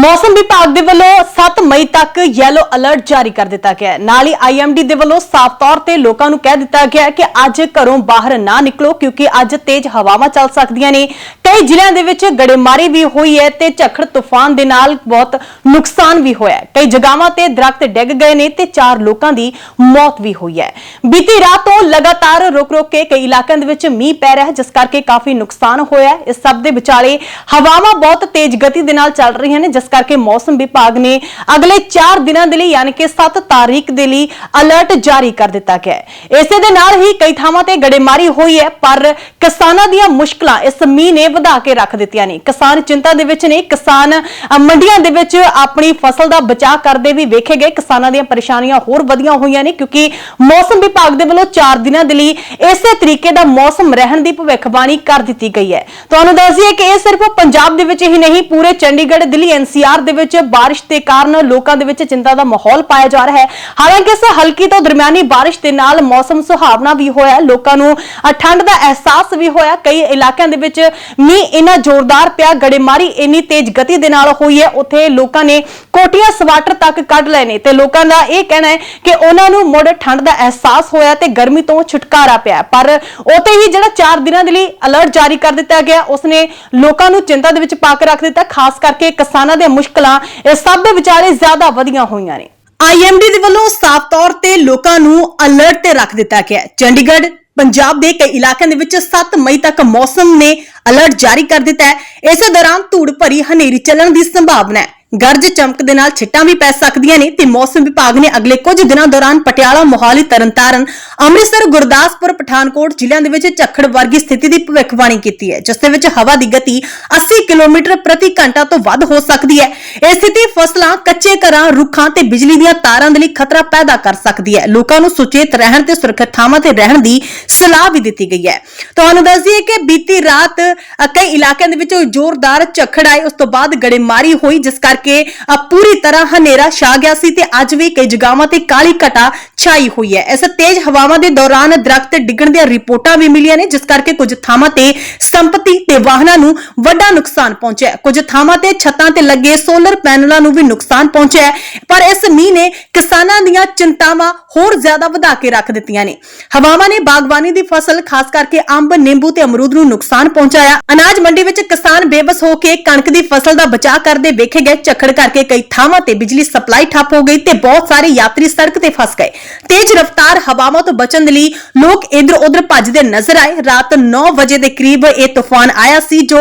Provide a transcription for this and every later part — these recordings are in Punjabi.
ਮੌਸਮ ਵਿਭਾਗ ਦੇ ਵੱਲੋਂ 7 ਮਈ ਤੱਕ ਯੈਲੋ ਅਲਰਟ ਜਾਰੀ ਕਰ ਦਿੱਤਾ ਗਿਆ ਹੈ। ਨਾਲ ਹੀ ਆਈਐਮਡੀ ਦੇ ਵੱਲੋਂ ਸਾਫ਼ ਤੌਰ ਤੇ ਲੋਕਾਂ ਨੂੰ ਕਹਿ ਦਿੱਤਾ ਗਿਆ ਹੈ ਕਿ ਅੱਜ ਘਰੋਂ ਬਾਹਰ ਨਾ ਨਿਕਲੋ, ਕਿਉਂਕਿ ਅੱਜ ਤੇਜ਼ ਹਵਾਵਾਂ ਚੱਲ ਸਕਦੀਆਂ ਨੇ। ਕਈ ਜ਼ਿਲ੍ਹਿਆਂ ਦੇ ਵਿੱਚ ਗੜੇਮਾਰੀ ਵੀ ਹੋਈ ਹੈ ਤੇ ਝੱਖੜ ਤੂਫਾਨ ਦੇ ਨਾਲ ਬਹੁਤ ਨੁਕਸਾਨ ਵੀ ਹੋਇਆ ਹੈ। ਕਈ ਜਗ੍ਹਾਵਾਂ ਤੇ ਦਰਖਤ ਡਿੱਗ ਗਏ ਨੇ ਤੇ ਚਾਰ ਲੋਕਾਂ ਦੀ ਮੌਤ ਵੀ ਹੋਈ ਹੈ। ਬੀਤੀ ਰਾਤ ਤੋਂ ਲਗਾਤਾਰ ਰੁਕ-ਰੁਕ ਕੇ ਕਈ ਇਲਾਕਿਆਂ ਦੇ ਵਿੱਚ ਮੀਂਹ ਪੈ ਰਿਹਾ ਹੈ, ਜਿਸ ਕਰਕੇ ਕਾਫੀ ਨੁਕਸਾਨ ਹੋਇਆ ਹੈ। ਇਸ ਸਭ ਦੇ ਵਿਚਾਲੇ ਹਵਾਵਾਂ ਬਹੁਤ ਤੇਜ਼ ਗਤੀ ਦੇ ਨਾਲ ਚੱਲ ਰਹੀਆਂ ਨੇ, ਜਿਸ ਕਰਕੇ ਮੌਸਮ ਵਿਭਾਗ ਨੇ ਅਗਲੇ 4 ਦਿਨਾਂ ਦੇ ਲਈ, ਯਾਨੀ ਕਿ 7 ਤਾਰੀਖ ਦੇ ਲਈ ਅਲਰਟ ਜਾਰੀ ਕਰ ਦਿੱਤਾ ਗਿਆ ਹੈ। ਇਸੇ ਦੇ ਨਾਲ ਹੀ ਕਈ ਥਾਵਾਂ ਤੇ ਗੜੇਮਾਰੀ ਹੋਈ ਹੈ, ਪਰ ਕਿਸਾਨਾਂ ਦੀਆਂ ਮੁਸ਼ਕਲਾਂ ਇਸ ਮੀਂਹ ਨੇ ਵਧਾ ਕੇ ਰੱਖ ਦਿੱਤੀਆਂ ਨੇ। ਕਿਸਾਨ ਚਿੰਤਾ ਦੇ ਵਿੱਚ ਨੇ, ਕਿਸਾਨ ਮੰਡੀਆਂ ਦੇ ਵਿੱਚ ਆਪਣੀ ਫਸਲ ਦਾ ਬਚਾਅ ਕਰਦੇ ਵੀ ਵੇਖੇ ਗਏ। ਕਿਸਾਨਾਂ ਦੀਆਂ ਪਰੇਸ਼ਾਨੀਆਂ ਹੋਰ ਵਧੀਆਂ ਹੋਈਆਂ ਨੇ, ਕਿਉਂਕਿ ਮੌਸਮ ਵਿਭਾਗ ਦੇ ਵੱਲੋਂ 4 ਦਿਨਾਂ ਦੇ ਲਈ ਇਸੇ ਤਰੀਕੇ ਦਾ ਮੌਸਮ ਰਹਿਣ ਦੀ ਭਵਿੱਖਬਾਣੀ ਕਰ ਦਿੱਤੀ ਗਈ ਹੈ। ਤੁਹਾਨੂੰ ਦੱਸ ਦਈਏ ਕਿ ਇਹ ਸਿਰਫ ਪੰਜਾਬ ਦੇ ਵਿੱਚ ਹੀ ਨਹੀਂ, ਪੂਰੇ ਚੰਡੀਗੜ੍ਹ, ਦਿੱਲੀ ਐਨਸੀਆਰ ਦੇ ਵਿੱਚ ਬਾਰਿਸ਼ ਦੇ ਕਾਰਨ ਲੋਕਾਂ ਦੇ ਵਿੱਚ ਚਿੰਤਾ ਦਾ ਮਾਹੌਲ ਪਾਇਆ ਜਾ ਰਿਹਾ ਹੈ। ਹਾਲਾਂਕਿ ਇਸ ਹਲਕੀ ਤੋਂ ਦਰਮਿਆਨੀ ਬਾਰਿਸ਼ ਦੇ ਨਾਲ ਮੌਸਮ ਸੁਹਾਵਣਾ ਵੀ ਹੋਇਆ ਹੈ। ਲੋਕਾਂ ਨੂੰ ਠੰਡ ਦਾ ਅਹਿਸਾਸ ਵੀ ਹੋਇਆ। ਕਈ ਇਲਾਕਿਆਂ ਦੇ ਵਿੱਚ ਮੀਂਹ ਇੰਨਾ ਜ਼ੋਰਦਾਰ ਪਿਆ, ਗੜੇਮਾਰੀ ਇੰਨੀ ਤੇਜ਼ ਗਤੀ ਦੇ ਨਾਲ ਹੋਈ ਹੈ। ਉੱਥੇ ਲੋਕਾਂ ਨੇ ਕੋਟੀਆਂ ਸਵਾਟਰ ਤੱਕ ਕੱਢ ਲਏ ਨੇ ਤੇ ਲੋਕਾਂ ਦਾ ਇਹ ਕਹਿਣਾ ਹੈ ਕਿ ਉਹਨਾਂ ਨੂੰ ਮੁੜ ਠੰਡ ਦਾ ਅਹਿਸਾਸ ਹੋਇਆ ਤੇ ਗਰਮੀ ਤੋਂ ਛੁਟਕਾਰਾ ਪਿਆ ਪਰ ਉਤੇ ਹੀ ਜਿਹੜਾ 4 ਦਿਨਾਂ ਦੇ ਲਈ ਅਲਰਟ ਜਾਰੀ ਕਰ ਦਿੱਤਾ ਗਿਆ, ਉਸਨੇ ਲੋਕਾਂ ਨੂੰ ਚਿੰਤਾ ਦੇ ਵਿੱਚ ਪਾ ਕੇ ਰੱਖ ਦਿੱਤਾ। ਖਾਸ ਕਰਕੇ ਕਿਸਾਨਾਂ ਦੇ ਮੁਸ਼ਕਲਾਂ ਇਸ ਸਭ ਦੇ ਵਿਚਾਰੇ ਜ਼ਿਆਦਾ ਵਧੀਆਂ ਹੋਈਆਂ ਨੇ। ਆਈਐਮਡੀ ਦੇ ਵੱਲੋਂ ਸਾਫ਼ ਤੌਰ ਤੇ ਲੋਕਾਂ ਨੂੰ ਅਲਰਟ ਤੇ ਰੱਖ ਦਿੱਤਾ ਗਿਆ ਹੈ। ਚੰਡੀਗੜ੍ਹ, ਪੰਜਾਬ ਦੇ ਕਈ ਇਲਾਕਿਆਂ ਦੇ ਵਿੱਚ 7 ਮਈ ਤੱਕ ਮੌਸਮ ਨੇ ਅਲਰਟ ਜਾਰੀ ਕਰ ਦਿੱਤਾ ਹੈ। ਇਸੇ ਦੌਰਾਨ ਧੂੜ ਭਰੀ ਹਨੇਰੀ ਚੱਲਣ ਦੀ ਸੰਭਾਵਨਾ ਹੈ। ਗਰਜ ਚਮਕ ਦੇ ਨਾਲ ਛਿੱਟਾਂ ਵੀ ਪੈ ਸਕਦੀਆਂ ਨੇ ਤੇ ਮੌਸਮ ਵਿਭਾਗ ਨੇ ਅਗਲੇ ਕੁਝ ਦਿਨਾਂ ਦੌਰਾਨ ਪਟਿਆਲਾ ਮੋਹਾਲੀ ਤਰਨਤਾਰਨ ਅੰਮ੍ਰਿਤਸਰ ਗੁਰਦਾਸਪੁਰ ਪਠਾਨਕੋਟ ਜ਼ਿਲ੍ਹਿਆਂ ਦੇ ਵਿੱਚ ਝੱਖੜ ਵਰਗੀ ਸਥਿਤੀ ਦੀ ਭਵਿੱਖਬਾਣੀ ਕੀਤੀ ਹੈ ਜਿਸ ਦੇ ਵਿੱਚ ਹਵਾ ਦੀ ਗਤੀ 80 ਕਿਲੋਮੀਟਰ ਪ੍ਰਤੀ ਘੰਟਾ ਤੋਂ ਵੱਧ ਹੋ ਸਕਦੀ ਹੈ। ਇਹ ਸਥਿਤੀ ਫਸਲਾਂ ਕੱਚੇ ਘਰਾਂ ਰੁੱਖਾਂ ਤੇ ਬਿਜਲੀ ਦੀਆਂ ਤਾਰਾਂ ਦੇ ਲਈ ਖਤਰਾ ਪੈਦਾ ਕਰ ਸਕਦੀ ਹੈ। ਲੋਕਾਂ ਨੂੰ ਸੁਚੇਤ ਰਹਿਣ ਤੇ ਸੁਰੱਖਿਅਤ ਥਾਵਾਂ ਤੇ ਰਹਿਣ ਦੀ ਸਲਾਹ ਵੀ ਦਿੱਤੀ ਗਈ ਹੈ। ਤੁਹਾਨੂੰ ਦੱਸ ਦਈਏ ਕਿ ਬੀਤੀ ਰਾਤ ਅ, ਕਈ ਇਲਾਕਿਆਂ ਦੇ ਵਿੱਚ ਜ਼ੋਰਦਾਰ ਝੱਖੜ ਆਏ ਉਸ ਤੋਂ ਬਾਅਦ ਗੜੇਮਾਰੀ ਹੋਈ ਜਿਸ ਕਰਕੇ ਅ, ਪੂਰੀ ਤਰ੍ਹਾਂ ਹਨੇਰਾ ਛਾ ਗਿਆ ਸੀ ਤੇ ਅੱਜ ਵੀ ਕਈ ਜਗ੍ਹਾਵਾਂ ਤੇ ਕਾਲੀ ਘਟਾ ਛਾਈ ਹੋਈ ਹੈ। ਇਸ ਤੇਜ਼ ਹਵਾਵਾਂ ਦੇ ਦੌਰਾਨ ਦਰਖਤ ਡਿੱਗਣ ਦੀਆਂ ਰਿਪੋਰਟਾਂ ਵੀ ਮਿਲੀਆਂ ਨੇ ਜਿਸ ਕਰਕੇ ਕੁਝ ਥਾਵਾਂ ਤੇ ਸੰਪਤੀ ਤੇ ਵਾਹਨਾਂ ਨੂੰ ਵੱਡਾ ਨੁਕਸਾਨ ਪਹੁੰਚਿਆ ਕੁਝ ਥਾਵਾਂ ਤੇ ਛੱਤਾਂ ਤੇ ਲੱਗੇ ਸੋਲਰ ਪੈਨਲਾਂ ਨੂੰ ਵੀ ਨੁਕਸਾਨ ਪਹੁੰਚਿਆ ਪਰ ਇਸ ਮੀਂਹ ਨੇ ਕਿਸਾਨਾਂ ਦੀਆਂ ਚਿੰਤਾਵਾਂ ਹੋਰ ਜ਼ਿਆਦਾ ਵਧਾ ਕੇ ਰੱਖ ਦਿੱਤੀਆਂ ਨੇ। ਹਵਾਵਾਂ ਨੇ ਬਾਗਬਾਨੀ ਦੀ ਫਸਲ ਖਾਸ ਕਰਕੇ ਅੰਬ ਨਿੰਬੂ ਤੇ ਅਮਰੂਦ ਨੂੰ ਨੁਕਸਾਨ ਪਹੁੰਚਾਇਆ। ਅਨਾਜ ਮੰਡੀ ਵਿੱਚ ਕਿਸਾਨ ਬੇਬਸ ਹੋ ਕੇ ਕਣਕ ਦੀ ਫਸਲ ਦਾ ਬਚਾਅ ਕਰਦੇ ਵੇਖੇ ਗਏ। ਝੱਖੜ ਕਰਕੇ ਕਈ ਥਾਵਾਂ ਤੇ ਬਿਜਲੀ ਸਪਲਾਈ ਠੱਪ ਹੋ ਗਈ ਤੇ ਬਹੁਤ ਸਾਰੇ ਯਾਤਰੀ ਸੜਕ ਤੇ ਫਸ ਗਏ। ਤੇਜ਼ ਰਫ਼ਤਾਰ ਹਵਾਵਾਂ ਤੋਂ ਬਚਣ ਲਈ ਲੋਕ ਇਧਰ ਉਧਰ ਭੱਜਦੇ ਨਜ਼ਰ ਆਏ। ਰਾਤ 9 ਵਜੇ ਦੇ ਕਰੀਬ ਇਹ ਤੂਫਾਨ ਆਇਆ ਸੀ ਜੋ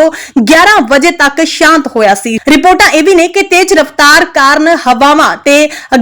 11 ਵਜੇ ਤੱਕ ਸ਼ਾਂਤ ਹੋਇਆ ਸੀ। ਰਿਪੋਰਟਾਂ ਇਹ ਵੀ ਨੇ ਕਿ ਤੇਜ਼ ਰਫ਼ਤਾਰ ਕਾਰਨ ਹਵਾਵਾਂ ਤੇ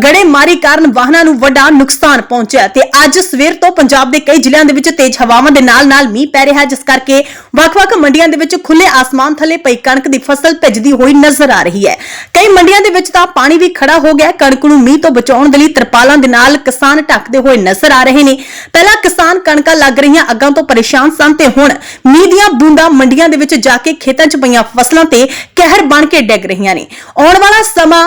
ਗੜੇਮਾਰੀ ਕਾਰਨ ਵਾਹਨਾਂ ਨੂੰ ਵੱਡਾ ਨੁਕਸਾਨ ਪਹੁੰਚਿਆ ਤੇ ਅੱਜ ਸਵੇਰ ਤੋਂ ਪੰਜਾਬ ਦੇ ਕਈ ਜ਼ਿਲ੍ਹਿਆਂ ਦੇ ਵਿੱਚ ਤੇਜ਼ ਹਵਾਵਾਂ ਦੇ ਨਾਲ-ਨਾਲ ਮੀਂਹ ਪੈ ਰਿਹਾ ਜਿਸ ਕਰਕੇ ਵੱਖ-ਵੱਖ ਮੰਡੀਆਂ ਦੇ ਵਿੱਚ ਖੁੱਲੇ ਆਸਮਾਨ ਥੱਲੇ ਪਈ ਕਣਕ ਦੀ ਫਸਲ ਭਿੱਜਦੀ ਹੋਈ ਨਜ਼ਰ ਆ ਰਹੀ ਹੈ। ਕਈ ਮੰਡੀਆਂ ਦੇ ਵਿੱਚ ਤਾਂ ਪਾਣੀ ਵੀ ਖੜਾ ਹੋ ਗਿਆ ਕਣਕ ਨੂੰ ਮੀਂਹ ਤੋਂ ਬਚਾਉਣ ਦੇ ਲਈ ਤਰਪਾਲਾਂ ਦੇ ਨਾਲ ਕਿਸਾਨ ਢੱਕਦੇ ਹੋਏ ਨਜ਼ਰ ਆ ਰਹੇ ਨੇ। ਪਹਿਲਾਂ ਕਿਸਾਨ ਕਣਕਾਂ ਲੱਗ ਰਹੀਆਂ, ਅੱਗਾਂ ਤੋਂ ਪਰੇਸ਼ਾਨ ਸਨ ਤੇ ਹੁਣ ਮੀਂਹ ਦੀਆਂ ਬੂੰਦਾਂ ਮੰਡੀਆਂ ਦੇ ਵਿੱਚ ਜਾ ਕੇ ਖੇਤਾਂ 'ਚ ਪਈਆਂ ਫਸਲਾਂ ਤੇ ਕਹਿਰ ਬਣ ਕੇ ਡਿੱਗ ਰਹੀਆਂ ਨੇ। ਆਉਣ ਵਾਲਾ ਸਮਾਂ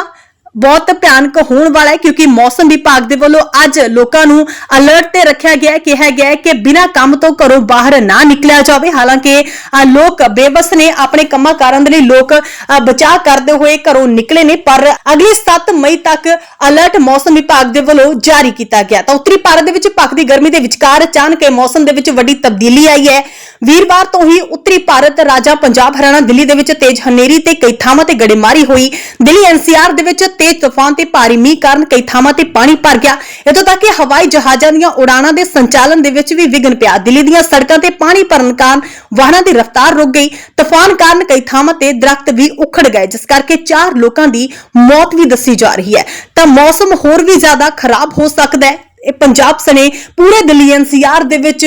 ਬਹੁਤ ਭਿਆਨਕ ਹੋਣ ਵਾਲਾ ਹੈ ਕਿਉਂਕਿ ਮੌਸਮ ਵਿਭਾਗ ਦੇ ਵੱਲੋਂ ਅੱਜ ਲੋਕਾਂ ਨੂੰ ਅਲਰਟ ਤੇ ਰੱਖਿਆ ਗਿਆ ਹੈ, ਕਿਹਾ ਗਿਆ ਹੈ ਕਿ ਬਿਨਾਂ ਕੰਮ ਤੋਂ ਘਰੋਂ ਬਾਹਰ ਨਾ ਨਿਕਲਿਆ ਜਾਵੇ। ਹਾਲਾਂਕਿ ਲੋਕ ਬੇਬਸ ਨੇ ਆਪਣੇ ਕੰਮਾਂ ਕਾਰਾਂ ਦੇ ਲਈ ਲੋਕ ਬਚਾਅ ਕਰਦੇ ਹੋਏ ਘਰੋਂ ਨਿਕਲੇ ਨੇ, ਪਰ ਅਗਲੇ 7 ਮਈ ਤੱਕ ਅਲਰਟ ਮੌਸਮ ਵਿਭਾਗ ਦੇ ਵੱਲੋਂ ਜਾਰੀ ਕੀਤਾ ਗਿਆ। ਤਾਂ ਉੱਤਰੀ ਭਾਰਤ ਦੇ ਵਿੱਚ ਭਖਦੀ ਗਰਮੀ ਦੇ ਵਿਚਕਾਰ ਅਚਾਨਕ ਇਹ ਮੌਸਮ ਦੇ ਵਿੱਚ ਵੱਡੀ ਤਬਦੀਲੀ ਆਈ ਹੈ। ਵੀਰਵਾਰ ਤੋਂ ਹੀ ਉੱਤਰੀ ਭਾਰਤ ਰਾਜਾਂ ਪੰਜਾਬ ਹਰਿਆਣਾ ਦਿੱਲੀ ਦੇ ਵਿੱਚ ਤੇਜ਼ ਹਨੇਰੀ ਤੇ ਕਈ ਥਾਵਾਂ ਤੇ ਗੜੇਮਾਰੀ ਹੋਈ। ਦਿੱਲੀ ਐਨਸੀਆਰ ਦੇ ਵਿੱਚ ਤੇਜ਼ ਤੂਫਾਨ ਤੇ ਭਾਰੀ ਮੀਂਹ ਕਾਰਨ ਕਈ ਥਾਵਾਂ ਤੇ ਪਾਣੀ ਭਰ ਗਿਆ। ਇਤੋਂ ਤੱਕ ਕਿ ਹਵਾਈ ਜਹਾਜ਼ਾਂ ਦੀਆਂ ਉਡਾਣਾਂ ਦੇ ਸੰਚਾਲਨ ਦੇ ਵਿੱਚ ਵੀ ਵਿਘਨ ਪਿਆ। ਦਿੱਲੀ ਦੀਆਂ ਸੜਕਾਂ ਤੇ ਪਾਣੀ ਭਰਨ ਕਾਰਨ ਵਾਹਨਾਂ ਦੀ ਰਫ਼ਤਾਰ ਰੁਕ ਗਈ। ਤੂਫਾਨ ਕਾਰਨ ਕਈ ਥਾਵਾਂ ਤੇ ਦਰਖਤ ਵੀ ਉਖੜ ਗਏ, ਜਿਸ ਕਰਕੇ ਚਾਰ ਲੋਕਾਂ ਦੀ ਮੌਤ ਵੀ ਦੱਸੀ ਜਾ ਰਹੀ ਹੈ। ਤਾਂ ਮੌਸਮ ਹੋਰ ਵੀ ਜ਼ਿਆਦਾ ਖਰਾਬ ਹੋ ਸਕਦਾ ਹੈ। ਇਹ ਪੰਜਾਬ ਸਣੇ ਪੂਰੇ ਦਿੱਲੀ ਐਨਸੀਆਰ ਦੇ ਵਿੱਚ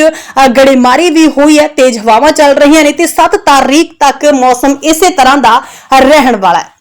ਗੜੇਮਾਰੀ ਵੀ ਹੋਈ ਹੈ, ਤੇਜ਼ ਹਵਾਵਾਂ ਚੱਲ ਰਹੀਆਂ ਨੇ ਤੇ 7 ਤਾਰੀਖ ਤੱਕ ਮੌਸਮ ਇਸੇ ਤਰ੍ਹਾਂ ਦਾ ਰਹਿਣ ਵਾਲਾ ਹੈ।